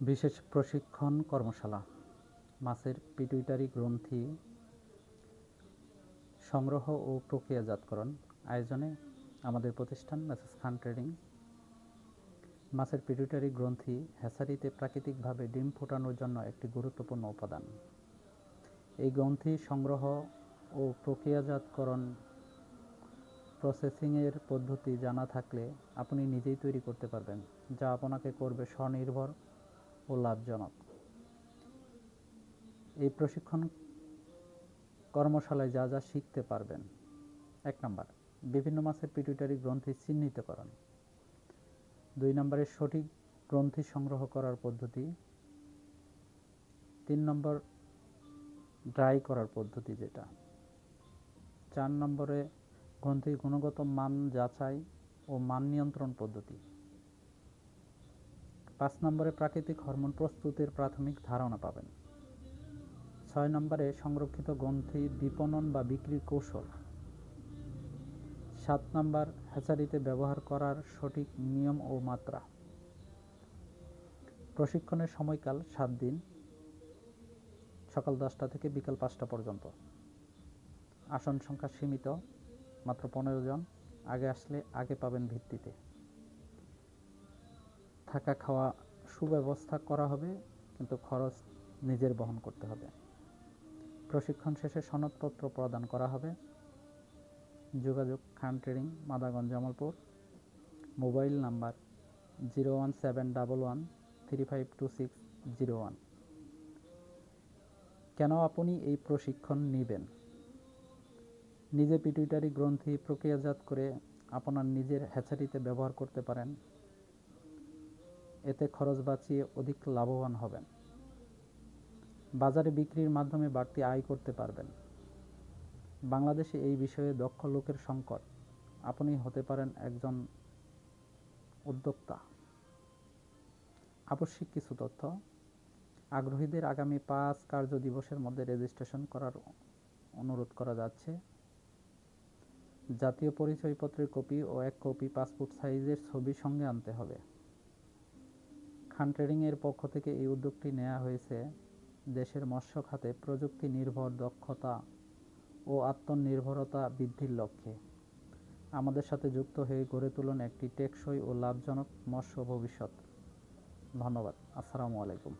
বিশেষ প্রশিক্ষণ কর্মশালা। মাছের পিটুইটারি গ্রন্থি, সংগ্রহ ও প্রক্রিয়াজাতকরণ, আয়োজনে আমাদের প্রতিষ্ঠান মেসেস খান ট্রেডিং। মাছের পিটুইটারি গ্রন্থি হ্যাচারিতে প্রাকৃতিকভাবে ডিম ফোটানোর জন্য একটি গুরুত্বপূর্ণ উপাদান। এই গ্রন্থি সংগ্রহ ও প্রক্রিয়াজাতকরণ প্রসেসিংয়ের পদ্ধতি জানা থাকলে আপনি নিজেই তৈরি করতে পারবেন, যা আপনাকে করবে স্বনির্ভর ও লাভজনক। এই প্রশিক্ষণ কর্মশালায় যা যা শিখতে পারবেন। এক নম্বর, বিভিন্ন মাছের পিটুইটারি গ্রন্থি চিহ্নিতকরণ। দুই নম্বরে সঠিক গ্রন্থি সংগ্রহ করার পদ্ধতি। তিন নম্বর ড্রাই করার পদ্ধতি যেটা। চার নম্বরে গ্রন্থির গুণগত মান যাচাই ও মান নিয়ন্ত্রণ পদ্ধতি। পাঁচ নম্বরে প্রাকৃতিক হরমোন প্রস্তুতের প্রাথমিক ধারণা পাবেন। ছয় নম্বরে সংরক্ষিত গ্রন্থি বিপণন বা বিক্রির কৌশল। সাত নম্বর, হ্যাচারিতে ব্যবহার করার সঠিক নিয়ম ও মাত্রা। প্রশিক্ষণের সময়কাল সাত দিন, সকাল দশটা থেকে বিকাল পাঁচটা পর্যন্ত। আসন সংখ্যা সীমিত, মাত্র পনেরো জন। আগে আসলে আগে পাবেন ভিত্তিতে। থাকা খাওয়া সুব্যবস্থা করা হবে, কিন্তু খরচ নিজের বহন করতে হবে। প্রশিক্ষণ শেষে সনদপত্র প্রদান করা হবে। যোগাযোগ, Khan trading Madaganj, Jamalpur. Mobile number zero one seven double one three five two six zero one. কেন আপনি এই প্রশিক্ষণ নেবেন? নিজে পিটুইটারি গ্রন্থি প্রক্রিয়াজাত করে আপনার নিজের হ্যাচারিতে ব্যবহার করতে পারেন। এতে খরচ বাঁচিয়ে অধিক লাভবান হবেন। বাজারে বিক্রির মাধ্যমে বাড়তি আয় করতে পারবেন। বাংলাদেশে এই বিষয়ে দক্ষ লোকের সংকট। আপনি হতে পারেন একজন উদ্যোক্তা। আবশ্যিক কিছু তথ্য। আগ্রহীদের আগামী পাঁচ কার্য দিবসের মধ্যে রেজিস্ট্রেশন করার অনুরোধ করা যাচ্ছে। জাতীয় পরিচয়পত্রের কপি ও এক কপি পাসপোর্ট সাইজের ছবি সঙ্গে আনতে হবে। খান ট্রেডিংয়ের পক্ষ থেকে এই উদ্যোগটি নেওয়া হয়েছে দেশের মৎস্য খাতে প্রযুক্তি নির্ভর দক্ষতা ও আত্মনির্ভরতা বৃদ্ধির লক্ষ্যে। আমাদের সাথে যুক্ত হয়ে গড়ে তুলুন একটি টেকসই ও লাভজনক মৎস্য ভবিষ্যৎ। ধন্যবাদ। আসসালামু আলাইকুম।